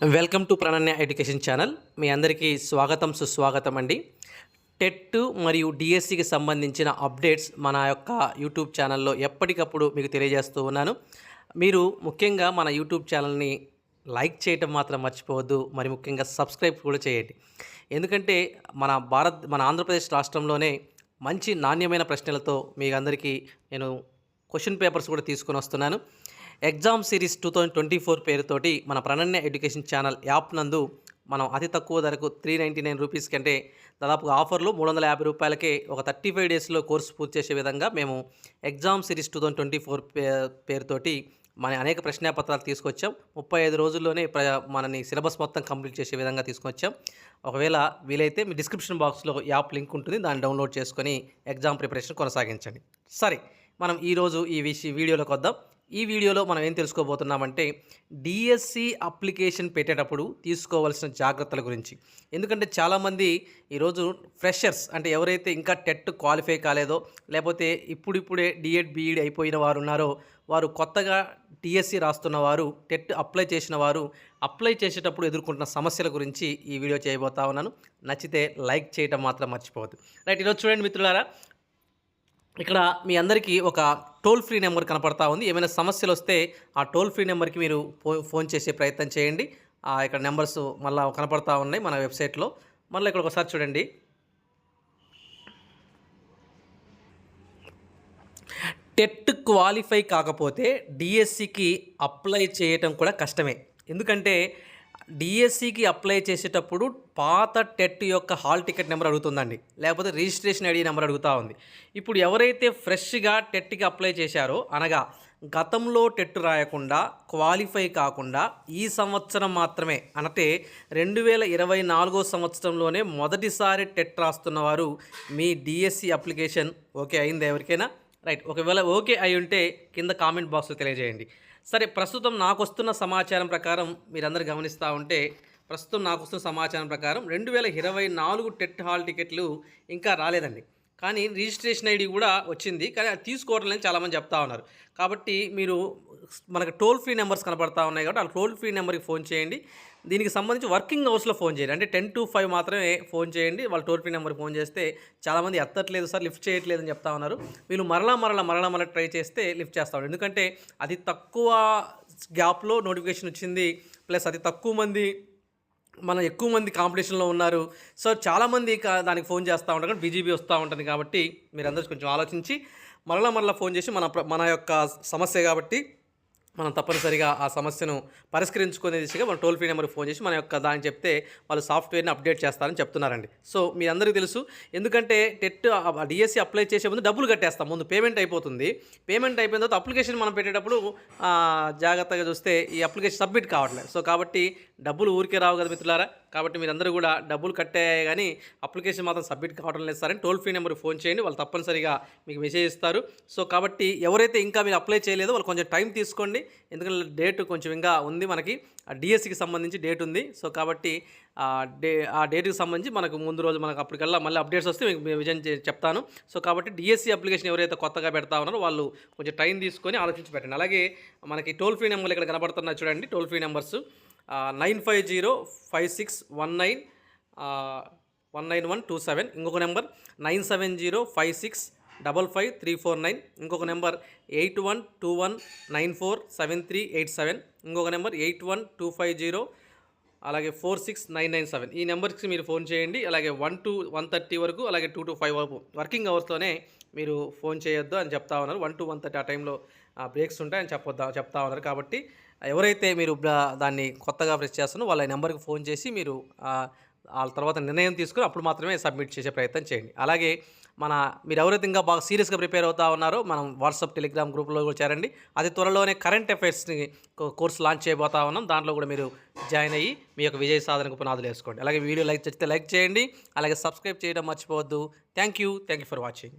Welcome to Prananya education channel. మీ అందరికీ స్వాగతం సుస్వాగతం అండి. టెట్ మరియు డిఎస్సికి సంబంధించిన అప్డేట్స్ మన యొక్క యూట్యూబ్ ఛానల్లో ఎప్పటికప్పుడు మీకు తెలియజేస్తూ ఉన్నాను. మీరు ముఖ్యంగా మన యూట్యూబ్ ఛానల్ని లైక్ చేయటం మాత్రం మర్చిపోవద్దు. మరి ముఖ్యంగా సబ్స్క్రైబ్ కూడా చేయండి. ఎందుకంటే మన భారత్ మన ఆంధ్రప్రదేశ్ రాష్ట్రంలోనే మంచి నాణ్యమైన ప్రశ్నలతో మీ అందరికీ నేను క్వశ్చన్ పేపర్స్ కూడా తీసుకొని వస్తున్నాను. Exam series two thousand twenty four పేరుతోటి మన ప్రణన్య ఎడ్యుకేషన్ ఛానల్ యాప్ నందు మనం అతి తక్కువ ధరకు త్రీ నైంటీ నైన్ రూపీస్ కంటే దాదాపుగా ఆఫర్లు మూడు వందల యాభై రూపాయలకే ఒక థర్టీ ఫైవ్ డేస్లో కోర్సు పూర్తి చేసే విధంగా మేము exam series two thousand twenty four పేరుతోటి మన అనేక ప్రశ్నాపత్రాలు తీసుకొచ్చాం. ముప్పై ఐదు రోజుల్లోనే ప్ర మనని సిలబస్ మొత్తం కంప్లీట్ చేసే విధంగా తీసుకొచ్చాం. ఒకవేళ వీలైతే మీ డిస్క్రిప్షన్ బాక్స్లో యాప్ లింక్ ఉంటుంది. దాన్ని డౌన్లోడ్ చేసుకొని ఎగ్జామ్ ప్రిపరేషన్ కొనసాగించండి. సరే మనం ఈరోజు ఈ విషయ వీడియోలోకి వద్దాం. ఈ వీడియోలో మనం ఏం తెలుసుకోబోతున్నామంటే డిఎస్సి అప్లికేషన్ పెట్టేటప్పుడు తీసుకోవాల్సిన జాగ్రత్తల గురించి. ఎందుకంటే చాలామంది ఈరోజు ఫ్రెషర్స్ అంటే ఎవరైతే ఇంకా టెట్ క్వాలిఫై కాలేదో లేకపోతే ఇప్పుడిప్పుడే డిఎడ్ బీఈడి అయిపోయిన వారు ఉన్నారో వారు కొత్తగా టీఎస్సీ రాస్తున్న వారు టెట్ అప్లై చేసిన వారు అప్లై చేసేటప్పుడు ఎదుర్కొంటున్న సమస్యల గురించి ఈ వీడియో చేయబోతా ఉన్నాను. నచ్చితే లైక్ చేయటం మాత్రం మర్చిపోవద్దు. రైట్ ఈరోజు చూడండి మిత్రులారా ఇక్కడ మీ అందరికీ ఒక టోల్ ఫ్రీ నెంబర్ కనపడతా ఉంది. ఏమైనా సమస్యలు వస్తే ఆ టోల్ ఫ్రీ నెంబర్కి మీరు ఫో- ఫోన్ చేసే ప్రయత్నం చేయండి. ఆ, ఇక్కడ నెంబర్స్ మళ్ళీ కనపడతా ఉన్నాయి మన వెబ్సైట్లో. మళ్ళీ ఇక్కడ ఒకసారి చూడండి. టెట్ క్వాలిఫై కాకపోతే డిఎస్సికి అప్లై చేయటం కూడా కష్టమే. ఎందుకంటే డిఎస్సికి అప్లై చేసేటప్పుడు పాత టెట్ యొక్క హాల్ టికెట్ నెంబర్ అడుగుతుందండి. లేకపోతే రిజిస్ట్రేషన్ ఐడి నెంబర్ అడుగుతూ ఉంది. ఇప్పుడు ఎవరైతే ఫ్రెష్గా టెట్కి అప్లై చేశారో అనగా గతంలో టెట్ రాయకుండా క్వాలిఫై కాకుండా ఈ సంవత్సరం మాత్రమే అంటే రెండు వేల ఇరవై నాలుగో సంవత్సరంలోనే మొదటిసారి టెట్ రాస్తున్న వారు మీ డిఎస్సి అప్లికేషన్ ఓకే అయింది ఎవరికైనా? రైట్. ఒకవేళ ఓకే అయి ఉంటే కింద కామెంట్ బాక్స్లో తెలియజేయండి. సరే ప్రస్తుతం నాకు వస్తున్న సమాచారం ప్రకారం మీరందరూ గమనిస్తూ ఉంటే ప్రస్తుతం నాకు వస్తున్న సమాచారం ప్రకారం రెండు వేల ఇరవై నాలుగు టెట్ హాల్ టికెట్లు ఇంకా రాలేదండి. కానీ రిజిస్ట్రేషన్ ఐడి కూడా వచ్చింది. కానీ అది తీసుకోవడం చాలామంది చెప్తా ఉన్నారు. కాబట్టి మీరు మనకు టోల్ ఫ్రీ నెంబర్స్ కనపడతా ఉన్నాయి కాబట్టి ఆ టోల్ ఫ్రీ నెంబర్కి ఫోన్ చేయండి. దీనికి సంబంధించి వర్కింగ్ అవర్స్లో ఫోన్ చేయండి. అంటే టెన్ టు ఫైవ్ మాత్రమే ఫోన్ చేయండి. వాళ్ళు టోల్ ఫ్రీ నెంబర్కి ఫోన్ చేస్తే చాలామంది ఎత్తట్లేదు సార్ లిఫ్ట్ చేయట్లేదు అని చెప్తా ఉన్నారు. వీళ్ళు మరలా మరలా మరలా మరలా ట్రై చేస్తే లిఫ్ట్ చేస్తా ఉన్నారు. ఎందుకంటే అది తక్కువ గ్యాప్లో నోటిఫికేషన్ వచ్చింది. ప్లస్ అది తక్కువ మంది మన ఎక్కువ మంది కాంపిటీషన్లో ఉన్నారు. సో చాలామంది దానికి ఫోన్ చేస్తూ ఉంటారు. కానీ బీజీబీ వస్తూ ఉంటుంది కాబట్టి మీరందరూ కొంచెం ఆలోచించి మరలా మరలా ఫోన్ చేసి మన మన యొక్క సమస్య కాబట్టి మనం తప్పనిసరిగా ఆ సమస్యను పరిష్కరించుకునే దిశగా మన టోల్ ఫ్రీ నెంబర్కి ఫోన్ చేసి మన యొక్క దాన్ని చెప్తే వాళ్ళు సాఫ్ట్వేర్ని అప్డేట్ చేస్తారని చెప్తున్నారండి. సో మీ అందరికీ తెలుసు ఎందుకంటే టెట్ డిఎస్సి అప్లై చేసే ముందు డబ్బులు కట్టేస్తాం. ముందు పేమెంట్ అయిపోతుంది. పేమెంట్ అయిపోయిన తర్వాత అప్లికేషన్ మనం పెట్టేటప్పుడు జాగ్రత్తగా చూస్తే ఈ అప్లికేషన్ సబ్మిట్ కావట్లేదు. సో కాబట్టి డబ్బులు ఊరికే రావు కదా మిత్రులారా. కాబట్టి మీరందరూ కూడా డబ్బులు కట్టే కానీ అప్లికేషన్ మాత్రం సబ్మిట్ కావడం లేదు సార్ అని టోల్ ఫ్రీ నెంబర్కి ఫోన్ చేయండి. వాళ్ళు తప్పనిసరిగా మీకు మెసేజ్ ఇస్తారు. సో కాబట్టి ఎవరైతే ఇంకా మీరు అప్లై చేయలేదో వాళ్ళు కొంచెం టైం తీసుకోండి. ఎందుకంటే డేట్ కొంచెం ఇంకా ఉంది మనకి. ఆ డిఎస్సికి సంబంధించి డేట్ ఉంది. సో కాబట్టి ఆ డే ఆ డేట్కి సంబంధించి మనకు ముందు రోజు మనకు అప్పటికల్లా మళ్ళీ అప్డేట్స్ వస్తే మీకు విజయం చెప్తాను. సో కాబట్టి డిఎస్సి అప్లికేషన్ ఎవరైతే కొత్తగా పెడతా ఉన్నారో వాళ్ళు కొంచెం టైం తీసుకొని ఆలోచించి పెట్టండి. అలాగే మనకి టోల్ ఫ్రీ నెంబర్లు ఇక్కడ కనబడుతున్నాయి చూడండి. Toll free numbers. Nine five zero five six one nine one nine one two seven. ఇంకొక number nine seven zero five six double five three four nine. ఇంకొక number eight one two one nine four seven three eight seven. ఇంకొక number eight one two five zero అలాగే four six nine nine seven. ఈ నెంబర్కి మీరు phone చేయండి. అలాగే one to one thirty వరకు అలాగే టూ టు ఫైవ్ వరకు వర్కింగ్ అవర్స్లోనే మీరు ఫోన్ చేయొద్దు అని చెప్తా ఉన్నారు. వన్ టు వన్ థర్టీ ఆ టైంలో బ్రేక్స్ ఉంటాయని చెప్పొద్దా చెప్తా ఉన్నారు. కాబట్టి ఎవరైతే మీరు దాన్ని కొత్తగా ప్రెస్ చేస్తున్నారో వాళ్ళ నెంబర్కి ఫోన్ చేసి మీరు వాళ్ళ తర్వాత నిర్ణయం తీసుకుని అప్పుడు మాత్రమే సబ్మిట్ చేసే ప్రయత్నం చేయండి. అలాగే మన మీరు ఎవరైతే ఇంకా బాగా సీరియస్గా ప్రిపేర్ అవుతా ఉన్నారో మనం వాట్సాప్ టెలిగ్రామ్ గ్రూప్లో కూడా చేరండి. అతి త్వరలోనే కరెంట్ అఫైర్స్ని కోర్స్ లాంచ్ చేయబోతా ఉన్నాం. దాంట్లో కూడా మీరు జాయిన్ అయ్యి మీ యొక్క విజయ సాధనకు పునాదులు వేసుకోండి. అలాగే వీడియో లైక్ చేస్తే లైక్ చేయండి. అలాగే సబ్స్క్రైబ్ చేయడం మర్చిపోవద్దు. Thank you. Thank you for watching.